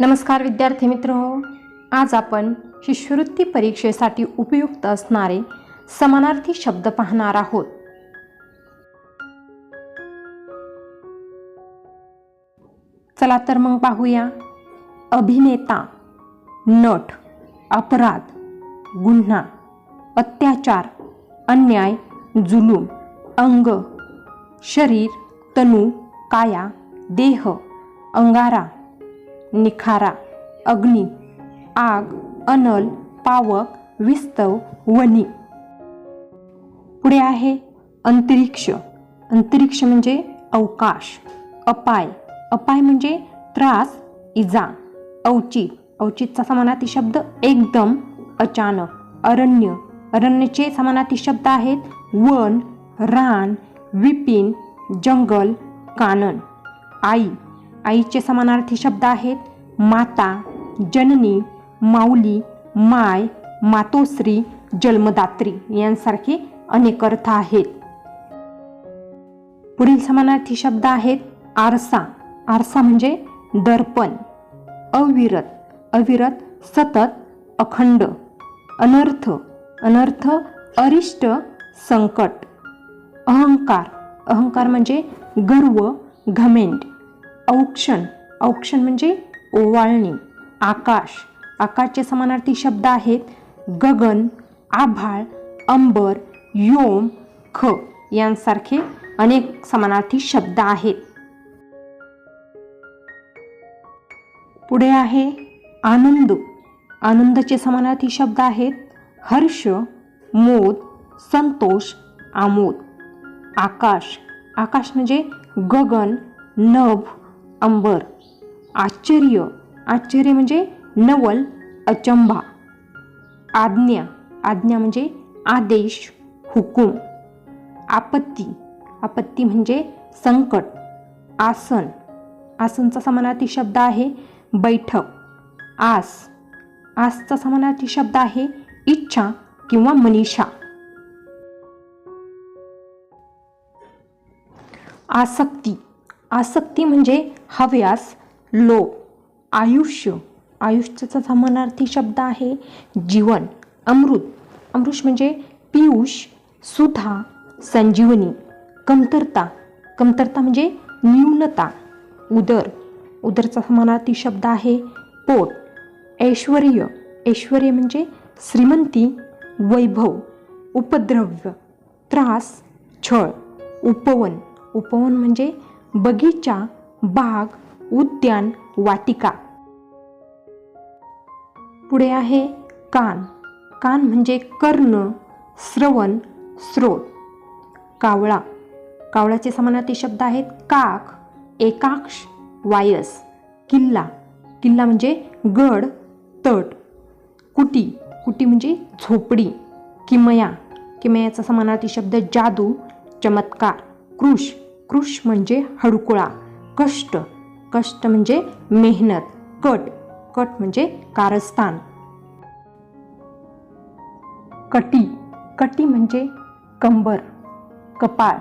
नमस्कार विद्यार्थी मित्र हो. आज आपण शिष्यवृत्ती परीक्षेसाठी उपयुक्त असणारे समानार्थी शब्द पाहणार आहोत. चला तर मग पाहूया. अभिनेता नट अपराध गुन्हा अत्याचार अन्याय जुलूम अंग शरीर तनू काया देह अंगारा निखारा अग्नी आग अनल पावक विस्तव वनी पुढे आहे अंतरिक्ष. अंतरिक्ष म्हणजे अवकाश अपाय. अपाय म्हणजे त्रास इजा. अवचित अवचितचा समानार्थी शब्द एकदम अचानक अरण्य. अरण्यचे समानार्थी शब्द आहेत वन रान विपिन जंगल कानन. आई. आईचे समानार्थी शब्द आहेत. माता जननी माऊली माय मातोश्री जन्मदात्री यांसारखे अनेक अर्थ आहेत. पुढील समानार्थी शब्द आहेत आरसा. आरसा म्हणजे दर्पण अविरत अविरत सतत अखंड अनर्थ अनर्थ अरिष्ट संकट अहंकार. अहंकार म्हणजे गर्व घमेंड औक्षण. औक्षण म्हणजे ओवाळणी. आकाश. आकाशचे समानार्थी शब्द आहेत गगन आभाळ अंबर योम ख. यांसारखे अनेक समानार्थी शब्द आहेत. पुढे आहे आनंद. आनंदाचे समानार्थी शब्द आहेत हर्ष मोद संतोष आमोद. आकाश. आकाश म्हणजे गगन नभ अंबर आश्चर्य. आश्चर्य म्हणजे नवल अचंबा. आज्ञा आज्ञा म्हणजे आदेश हुकूम. आपत्ती आपत्ती म्हणजे संकट आसन. आसनचा समानार्थी शब्द आहे बैठक. आस आसचा समानार्थी शब्द आहे इच्छा किंवा मनीषा. आसक्ती आसक्ती म्हणजे हव्यास लोभ आयुष्य. आयुष्याचा समानार्थी शब्द आहे जीवन. अमृत. अमृष म्हणजे पियुष सुधा संजीवनी. कमतरता. कमतरता म्हणजे न्यूनता. उदर. उदरचा समानार्थी शब्द आहे पोट. ऐश्वर्य. ऐश्वर्य म्हणजे श्रीमंती वैभव उपद्रव्य त्रास छळ उपवन. उपवन म्हणजे बगीचा बाग उद्यान वाटिका. पुढे आहे कान. कान म्हणजे कर्ण श्रवण स्रोत. कावळा. कावळ्याचे समानार्थी शब्द आहेत काक एकाक्ष वायस किल्ला. किल्ला म्हणजे गड तट. कुटी. कुटी म्हणजे झोपडी. किमया. किमयाचा समानार्थी शब्द जादू चमत्कार. कृष कृष म्हणजे हडकुळा कष्ट. कष्ट म्हणजे मेहनत कट. कट म्हणजे कारस्थान. कटी. कटी म्हणजे कंबर कपाळ.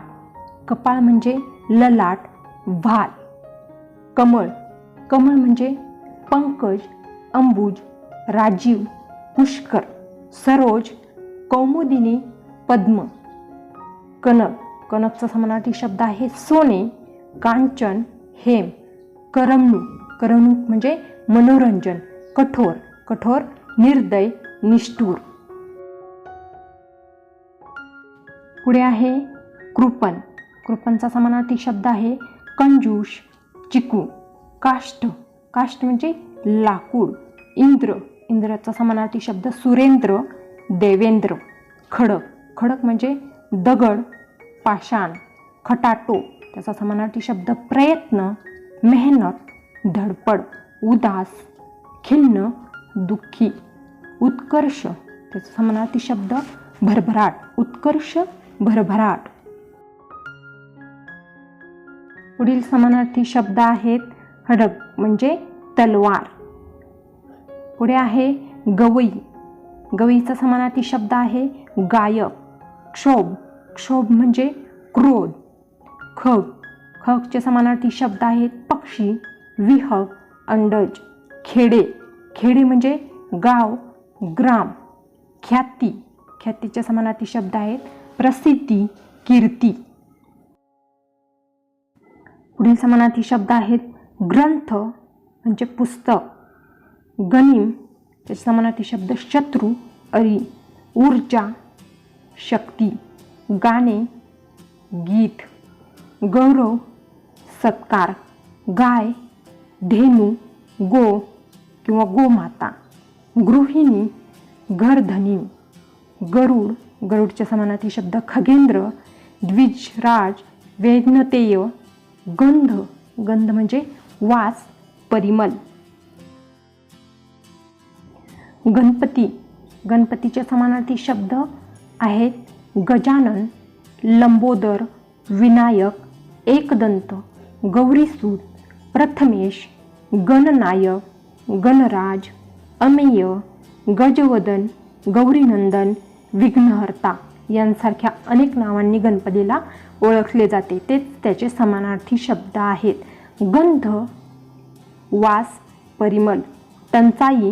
कपाळ म्हणजे ललाट भाल कमळ. कमळ म्हणजे पंकज अंबुज राजीव पुष्कर सरोज कौमुदिनी पद्म. कनक. कनकचा समानार्थी शब्द आहे सोने कांचन हेम करमणूक. करमणूक म्हणजे मनोरंजन कठोर. कठोर निर्दय निष्ठूर. पुढे आहे कृपण. कृपणचा समानार्थी शब्द आहे कंजूष चिकू. काष्ट काष्ट म्हणजे लाकूड. इंद्र. इंद्राचा समानार्थी शब्द सुरेंद्र देवेंद्र. खडक. खडक म्हणजे दगड पाषाण खटाटो त्याचा समानार्थी शब्द प्रयत्न मेहनत धडपड उदास खिन्न दुःखी उत्कर्ष त्याचा समानार्थी शब्द भरभराट उत्कर्ष भरभराट. पुढील समानार्थी शब्द आहेत हडक म्हणजे तलवार. पुढे आहे गवई. गवईचा समानार्थी शब्द आहे गायक क्षोभ. क्षोभ म्हणजे क्रोध. खग. खगचे समानार्थी शब्द आहेत पक्षी विहग अंडज खेडे. खेडे म्हणजे गाव ग्राम. ख्याती. ख्यातीच्या समानार्थी शब्द आहेत प्रसिद्धी कीर्ती. पुढील समानार्थी शब्द आहेत ग्रंथ म्हणजे पुस्तक. गनिम. त्याचे समानार्थी शब्द शत्रू अरी. ऊर्जा शक्ती. गाणे गीत गौरव सत्कार गाय धेनू गो किंवा गोमाता गृहिणी घरधनी गरुड गरुडच्या समानार्थी शब्द खगेंद्र द्विजराज वेदनतेय गंध गंध म्हणजे वास परिमल. गणपती गणपतीच्या समानार्थी शब्द आहेत गजानन लंबोदर विनायक एकदंत गौरीसूत प्रथमेश गणनायक गणराज अमेय गजवदन गौरीनंदन विघ्नहर्ता यांसारख्या अनेक नावांनी गणपतीला ओळखले जाते. तेच त्याचे समानार्थी शब्द आहेत. गंध वास परिमल टंचाई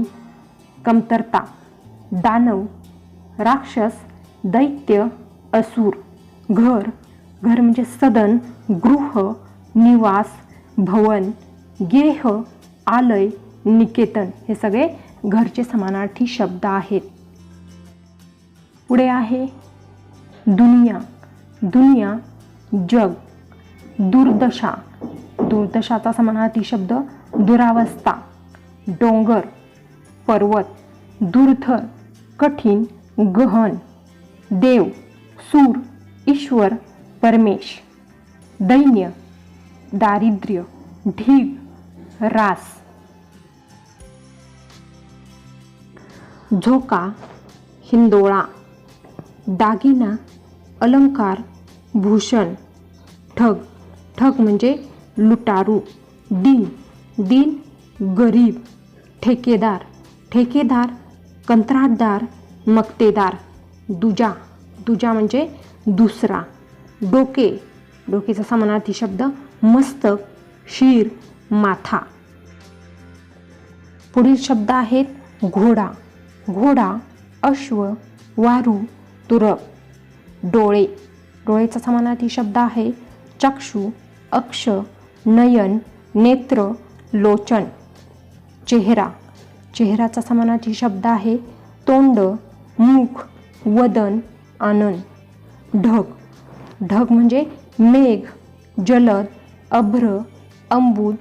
कमतरता दानव राक्षस दैत्य असुर घर. घर म्हणजे सदन गृह निवास भवन गेह आलय निकेतन. हे सगळे घरचे समानार्थी शब्द आहेत. पुढे आहे दुनिया. दुनिया जग. दुर्दशा. दुर्दशाचा समानार्थी शब्द दुरावस्था. डोंगर पर्वत. दुर्धर कठीण गहन. देव सूर ईश्वर परमेश दैन्य दारिद्र्य ढीग रास. झोका हिंदोळा दागिना अलंकार भूषण ठग. ठग म्हणजे लुटारू दिन. दिन गरीब ठेकेदार. ठेकेदार कंत्राटदार मक्तेदार. दुजा. दुजा म्हणजे दुसरा. डोके. डोकेचा समानार्थी शब्द मस्तक शिर माथा. पुढील शब्द आहेत घोडा. घोडा अश्व वारू तुरप डोळे. डोळेचा समानार्थी शब्द आहे चक्षु अक्ष नयन नेत्र लोचन. चेहरा. चेहराचा समानार्थी शब्द आहे तोंड मुख वदन आनंद ढग. ढग म्हणजे मेघ जलद अभ्र अंबुद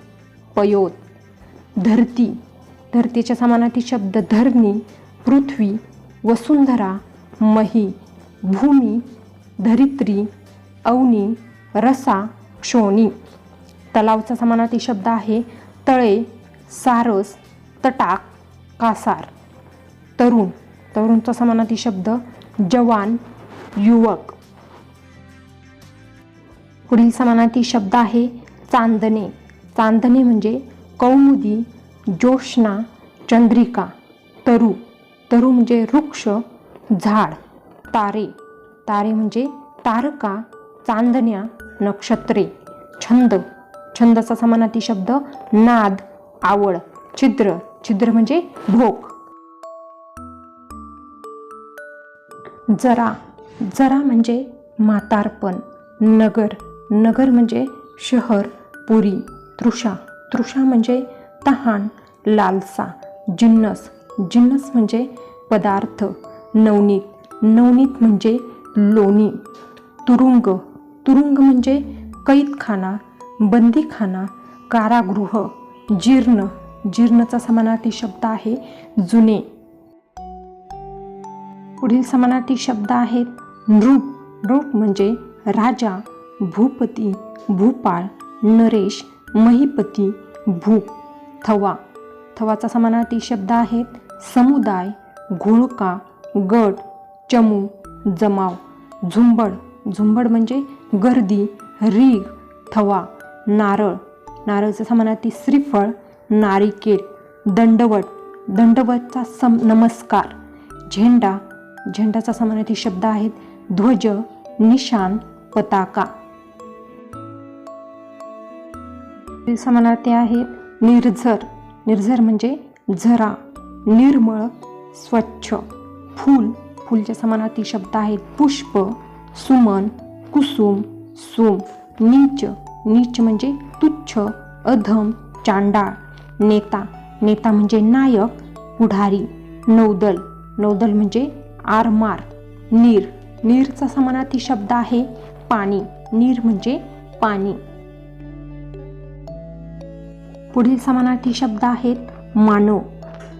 पयोत. धरती. धरतीच्या समानार्थी शब्द धरणी पृथ्वी वसुंधरा मही भूमी धरित्री अवनी रसा क्षोणी. तलावचा समानार्थी शब्द आहे तळे सारस तटाक कासार. तरुण. तरुणचा समानार्थी शब्द जवान युवक. पुढील समानार्थी शब्द आहे चांदणे. चांदणे म्हणजे कौमुदी जोशना चंद्रिका तरु. तरु म्हणजे वृक्ष झाड तारे. तारे म्हणजे तारका चांदण्या नक्षत्रे छंद. छंदाचा समानार्थी शब्द नाद आवड छिद्र. छिद्र म्हणजे भोक. जरा जरा म्हणजे म्हातारपण. नगर नगर म्हणजे शहर पुरी तृषा. तृषा म्हणजे तहान लालसा. जिन्नस जिन्नस म्हणजे पदार्थ. नवनीत नवनीत म्हणजे लोणी. तुरुंग तुरुंग म्हणजे कैदखाना बंदीखाना कारागृह. जीर्ण जीर्णचा समानार्थी शब्द आहे जुने. पुढील समानार्थी शब्द आहेत. नृप नृप म्हणजे राजा भूपती भूपाळ नरेश महिपती भूप थवा थवाचा समानार्थी शब्द आहेत. समुदाय घोळका गट चमू जमाव. झुंबड झुंबड म्हणजे गर्दी रीग थवा नारळ. नारळचा समानार्थी श्रीफळ नारिकेल दंडवट. दंडवतचा सम नमस्कार. झेंडा झेंडाचा समानार्थी शब्द आहेत ध्वज निशान पताका. समानार्थी आहेत निर्झर. निर्झर म्हणजे झरा निर्मळ स्वच्छ. फूल फूलच्या समानार्थी शब्द आहेत पुष्प सुमन कुसुम सोम. नीच नीच म्हणजे तुच्छ अधम चांडाळ. नेता नेता म्हणजे नायक पुढारी. नौदल नौदल म्हणजे आरमार. नीर. नीरचा समानार्थी शब्द आहे पाणी. नीर म्हणजे पाणी. पुढील समानार्थी शब्द आहेत मानव.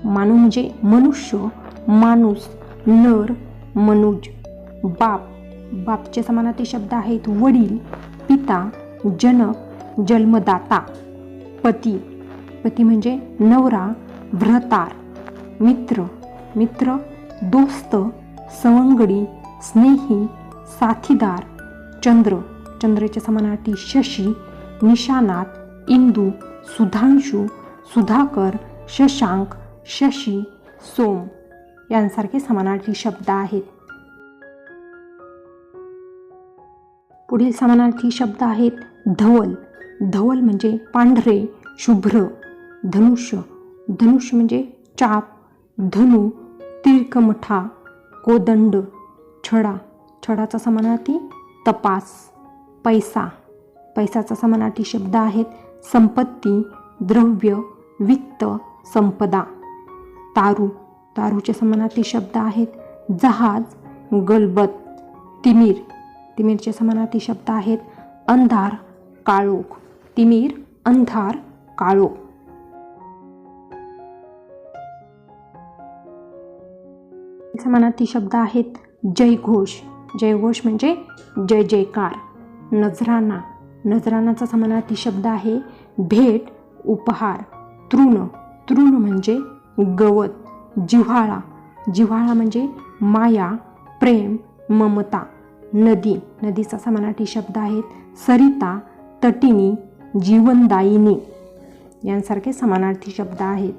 मानव म्हणजे मनुष्य माणूस नर मनुज. बाप. बापचे समानार्थी शब्द आहेत वडील पिता जनक जन्मदाता. पती. पती म्हणजे नवरा भ्रतार मित्र. मित्र दोस्त सवंगडी स्नेही साथीदार चंद्र चंद्रेच्या समानार्थी शशी निशानात इंदू सुधांशू सुधाकर शशांक शशी सोम यांसारखे समानार्थी शब्द आहेत. पुढील समानार्थी शब्द आहेत धवल. धवल म्हणजे पांढरे शुभ्र धनुष्य. धनुष्य म्हणजे चाप. धनु तीर्कमठा कोदंड छडा छडाचा समानार्थी तपास पैसा. पैसाचा समानार्थी शब्द आहेत संपत्ती द्रव्य वित्त संपदा. तारू तारूचे समानार्थी शब्द आहेत जहाज गलबत तिमीर. तिमीरचे समानार्थी शब्द आहेत अंधार काळोख. तिमीर अंधार काळोख. समानार्थी शब्द आहेत जयघोष जयघोष म्हणजे जय जयकार. नजराना नजरानाचा समानार्थी शब्द आहे भेट उपहार. तृण. तृण म्हणजे गवत जिव्हाळा. जिव्हाळा म्हणजे माया प्रेम ममता. नदी. नदीचा समानार्थी शब्द आहेत सरिता तटिनी जीवनदायिनी. यांसारखे समानार्थी शब्द आहेत.